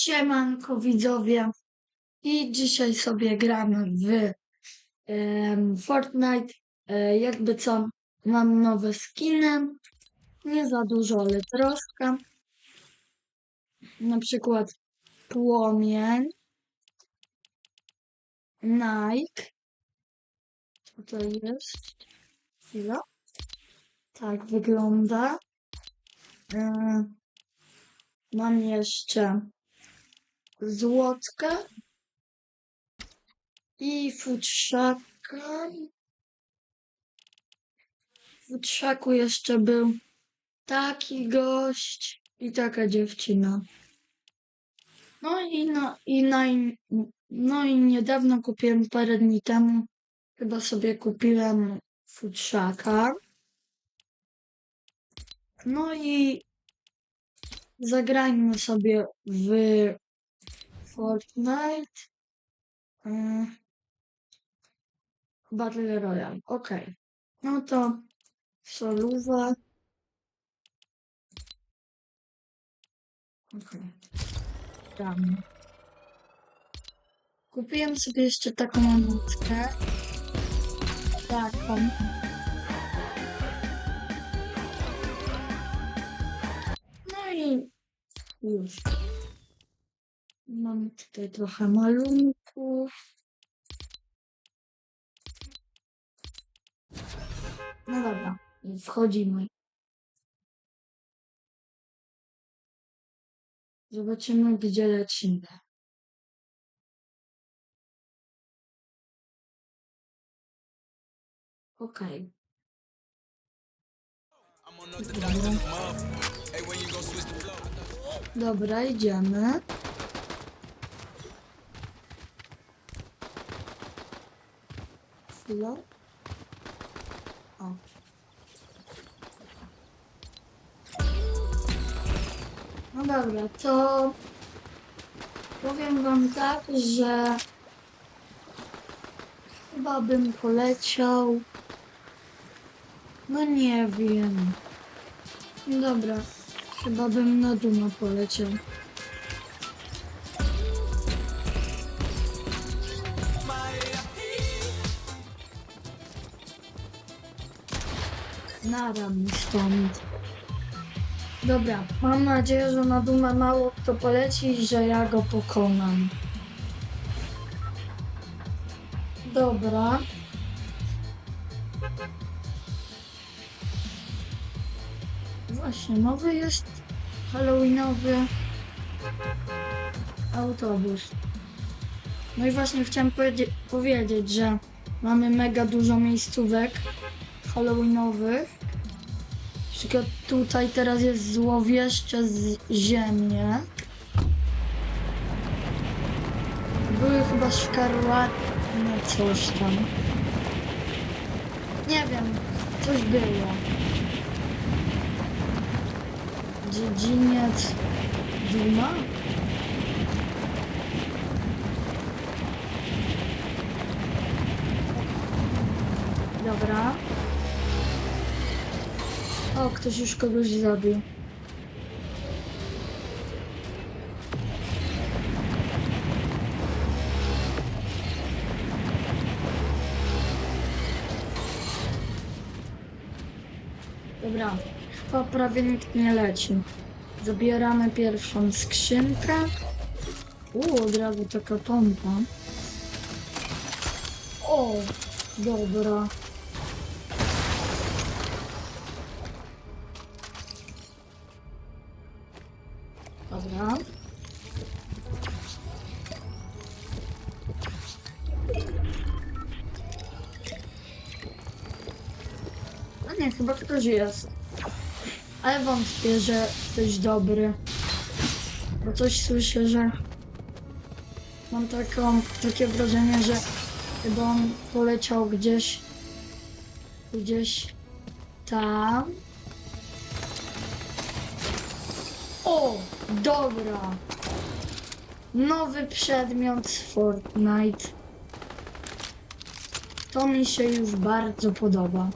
Siemanko widzowie i dzisiaj sobie gramy w Fortnite. E, jakby co, mam nowe skiny. Nie za dużo, ale troszkę. Na przykład Płomień, Nike. To jest? Chwila. Tak wygląda. E, mam jeszcze złotkę i futrzaka. W futrzaku jeszcze był taki gość i taka dziewczyna. No i, no, i, naj, no i niedawno kupiłem parę dni temu, chyba sobie kupiłem futrzaka. No i zagrajmy sobie w Fortnite. y, Battle Royale. Ok. No to soluwa. Ok. Tam. Kupiłem sobie jeszcze taką emotkę. Taką. No i już. Mam tutaj trochę malunków. No dobra, wchodzimy. Zobaczymy, gdzie lecimy. Okej. Dobra. Dobra, idziemy. Chwila. O. No dobra, to powiem wam tak, że chyba bym poleciał. No nie wiem. Dobra, chyba bym na Duma poleciał. Nara mi stąd. Dobra, mam nadzieję, że na Dumę mało kto poleci i że ja go pokonam. Dobra. Właśnie, nowy jest halloweenowy autobus. No i właśnie chciałem powiedzie- powiedzieć, że mamy mega dużo miejscówek halloweenowych. Tylko tutaj teraz jest złowieszcze z ziemię. Były chyba szkarłatne coś tam. Nie wiem, coś było. Dziedziniec Duma? Dobra. O, ktoś już kogoś zabił. Dobra, chyba prawie nikt nie leci. Zabieramy pierwszą skrzynkę. U, od razu taka pompa. O. Dobra. Nie, chyba ktoś jest. Ale wątpię, że ktoś dobry. Bo coś słyszę, że... Mam taką, takie wrażenie, że chyba on poleciał gdzieś... Gdzieś tam. O, dobra. Nowy przedmiot z Fortnite. To mi się już bardzo podoba.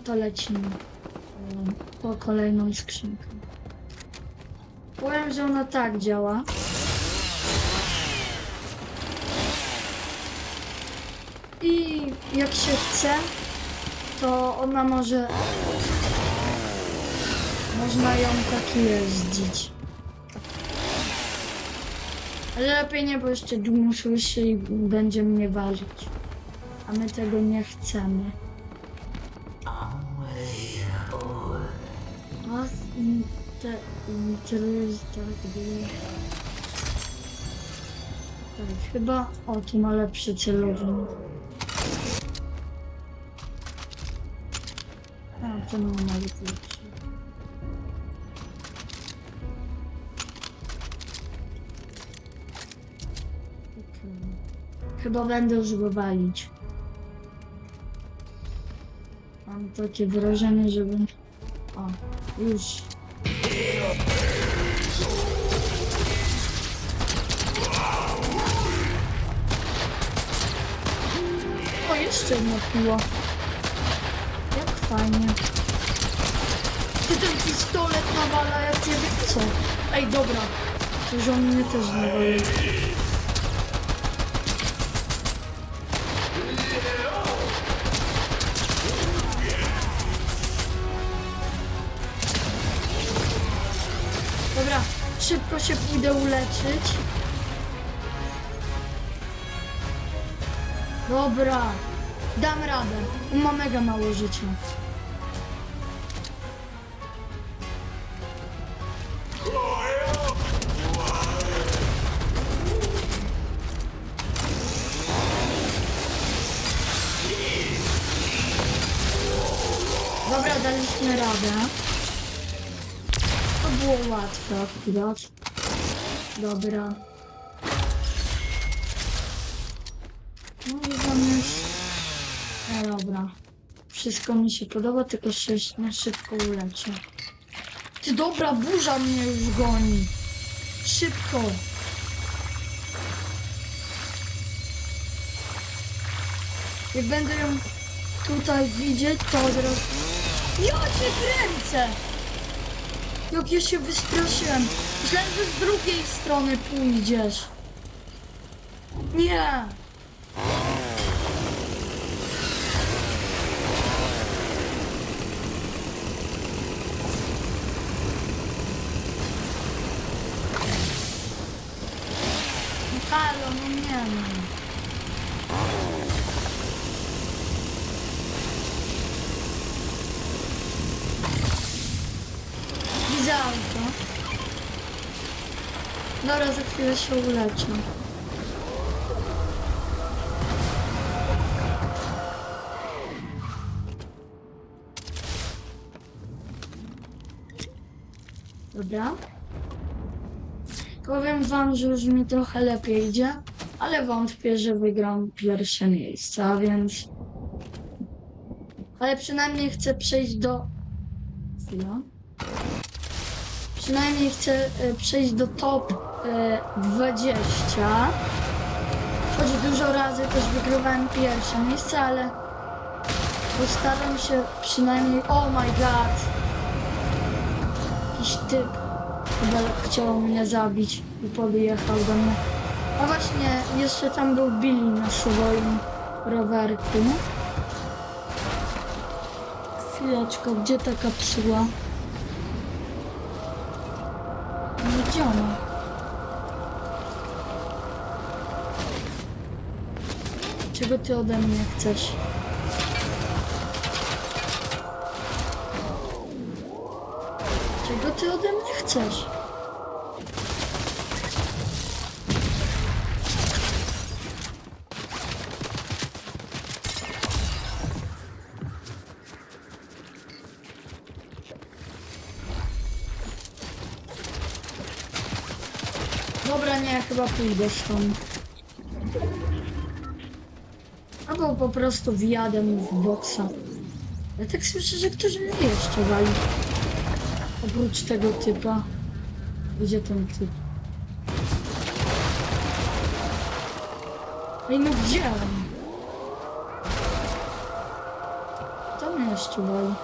No to lecimy po kolejną skrzynkę. Powiem, że ona tak działa. I jak się chce, to ona może. Można ją tak jeździć. Ale lepiej nie, bo jeszcze dum słyszy i będzie mnie walić. A my tego nie chcemy. A te interys tak chyba. O, tu ma lepszy celownik. A, ten ma nawet lepszy. Chyba będę już go walić. Mam takie wrażenie, żebym... O, już. O, jeszcze jedno piło. Jak fajnie. Ty ten pistolet nawala jak nie wiem co. Ej, dobra. Że on mnie też nawali. Szybko się pójdę uleczyć. Dobra, dam radę. On ma mega mało życia. Dobra, daliśmy radę. To było łatwe akurat. Dobra. No i zamiast... E, dobra. Wszystko mi się podoba, tylko się na szybko uleczę. Ty dobra, burza mnie już goni. Szybko. Jak będę ją tutaj widzieć, to od razu... Ja cię kręcę! Jak ja się wystraszyłem. Myślałem, że z drugiej strony pójdziesz. Nie! Halo, no nie no. Dobra, za chwilę się uleczę. Dobra. Powiem wam, że już mi trochę lepiej idzie, ale wątpię, że wygram pierwsze miejsce, a więc... Ale przynajmniej chcę przejść do... Chwila. Przynajmniej chcę e, przejść do top 20. Choć dużo razy też wygrywałem pierwsze miejsce, ale postaram się przynajmniej... Oh my god! Jakiś typ chyba chciał mnie zabić i podjechał do mnie. A właśnie, jeszcze tam był Billy na swoim rowerku. Chwileczkę, gdzie ta kapsuła? Czego ty ode mnie chcesz? Czego ty ode mnie chcesz? Dobra, nie, chyba pójdę stąd. Po prostu wjadę w boksa. Ja tak słyszę, że ktoś mnie jeszcze wali. Oprócz tego typa. Gdzie ten typ? Ej, no gdzie on? Mnie jeszcze wali?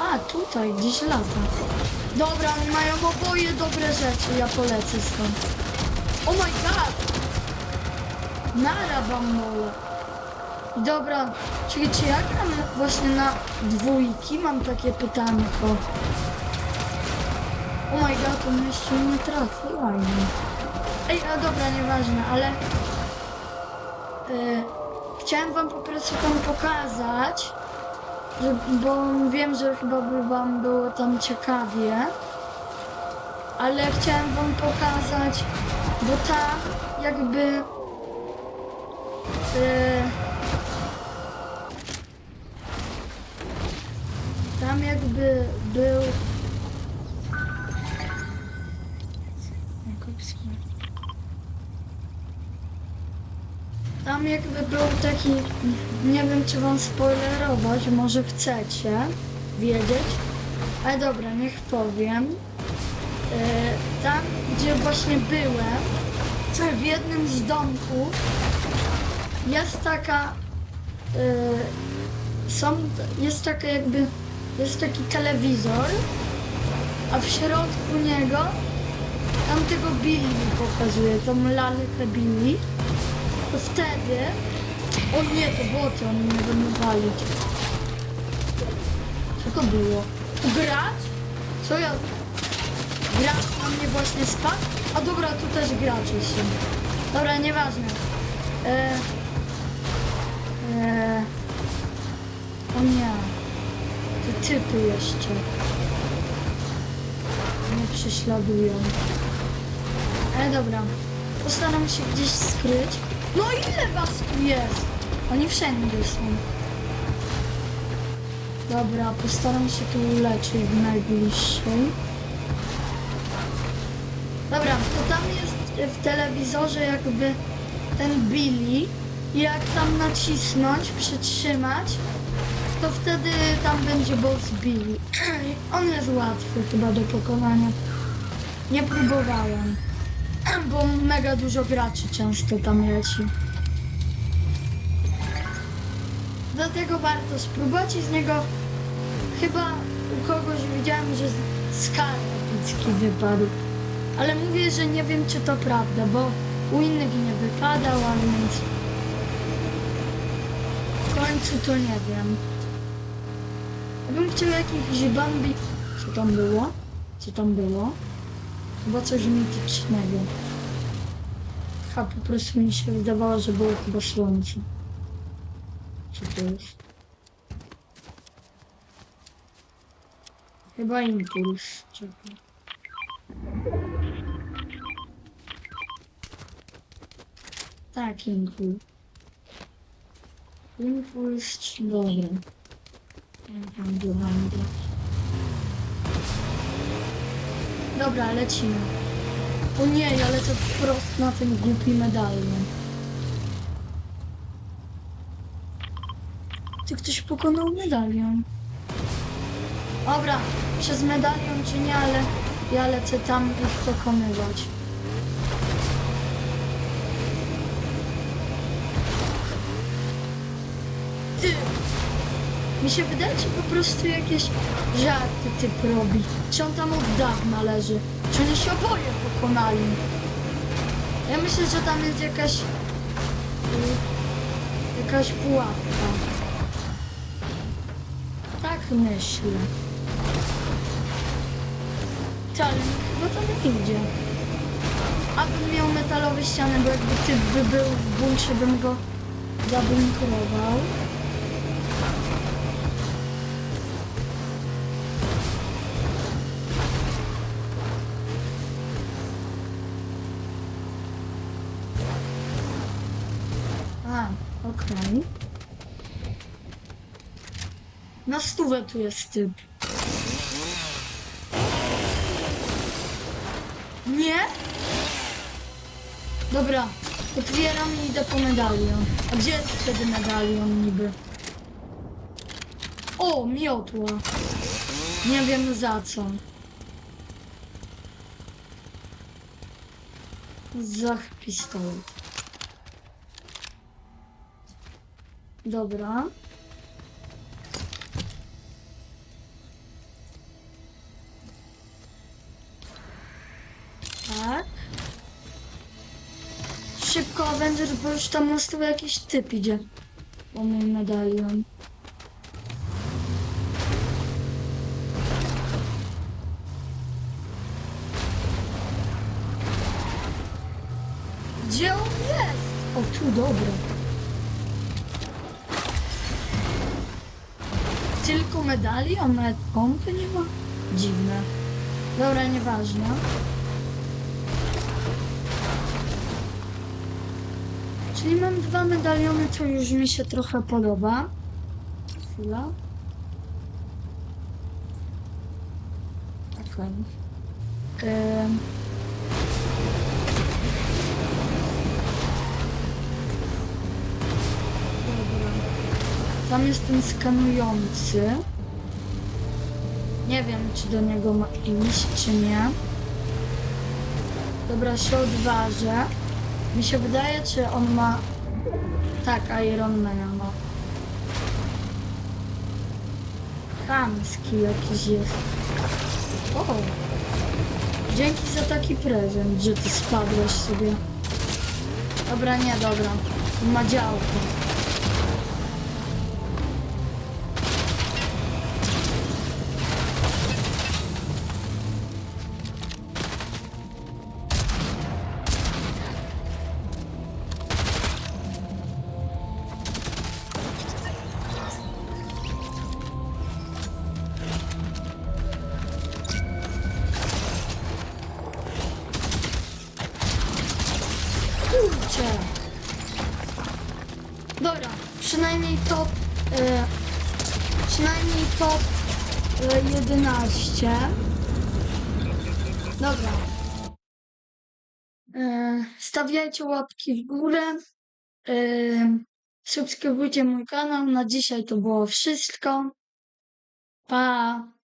A, tutaj, gdzieś lata. Dobra, oni mają oboje dobre rzeczy, ja polecę stąd. Oh my god! Nara wam mole. Dobra, czyli czy ja gram właśnie na dwójki? Mam takie pytanko. Oh my god, on jeszcze nie trafi, fajnie. Ej, a dobra, nieważne, ale... y, chciałem wam po prostu tam pokazać, że, bo wiem, że chyba by wam było tam ciekawie, ale chciałem wam pokazać, bo tam jakby... y, tam jakby był Tam jakby był taki, nie wiem czy wam spoilerować, może chcecie wiedzieć, ale dobra, niech powiem. E, tam, gdzie właśnie byłem, w jednym z domków jest taka, e, są, jest taka jakby, jest taki telewizor, a w środku niego tam tego Billy pokazuje, tą lalkę Billy to wtedy... O nie, to boty, oni mnie będą walić. Co to było? Gracz? Co ja... Gracz na mnie właśnie spadł? A dobra, tu też gracze są. Dobra, nieważne. E... E... O nie. Te typy jeszcze. Mnie prześladują. Ale dobra. Postaram się gdzieś skryć. No ile was tu jest? Oni wszędzie są. Dobra, postaram się tu uleczyć w najbliższej. Dobra, to tam jest w telewizorze jakby ten Billy jak tam nacisnąć, przytrzymać, to wtedy tam będzie boss Billy. On jest łatwy chyba do pokonania. Nie próbowałem bo mega dużo graczy często tam leci. Dlatego warto spróbować z niego chyba u kogoś widziałem, że skal epicki wypadł. Ale mówię, że nie wiem czy to prawda, bo u innych nie wypadał, a więc w końcu to nie wiem. Ja bym chciał jakiś Bambi... Co tam było? Co tam było? Chyba coś mitycznego. A po prostu mi się wydawało, że było chyba słońce. Co to jest? Chyba impuls. Czekaj. Tak, impuls. Impuls, dobra. Nie wiem, gdzie mam grać. Dobra, lecimy. O nie, ja lecę wprost na ten głupi medalion. Ty ktoś pokonał medalion. Dobra, przez medalion czy nie, ale ja lecę tam ich pokonywać. Ty! Mi się wydaje, że po prostu jakieś żarty typ robi. Czy on tam od dawna leży? Czy oni się oboje pokonali? Ja myślę, że tam jest jakaś... y, jakaś pułapka. Tak myślę. Wcale chyba nie idzie. Abym miał metalowe ściany, bo jakby typ by był w bunkrze, bym go zabunkrował. Na stówę tu jest typ. Nie? Dobra, otwieram i idę po medalion. A gdzie jest wtedy medalion niby? O, miotła. Nie wiem za co. Za pistolet. Dobra. Tak. Szybko Avenger, bo już tam na stół jakiś typ idzie. Po mój medalion. Tylko medalion, nawet pompy nie ma? Dziwne. Dobra, nieważne. Czyli mam dwa medaliony, co już mi się trochę podoba. Chwila. Okej. Em. Dobra. Tam jest ten skanujący. Nie wiem, czy do niego ma iść, czy nie. Dobra, się odważę. Mi się wydaje, czy on ma... Tak, Ironmana ma. Chamski jakiś jest. O! Dzięki za taki prezent, że ty spadłeś sobie. Dobra, nie, dobra. Ma działko. Dobra, przynajmniej top... E, przynajmniej top e, 11. Dobra. E, stawiajcie łapki w górę. E, subskrybujcie mój kanał. Na dzisiaj to było wszystko. Pa!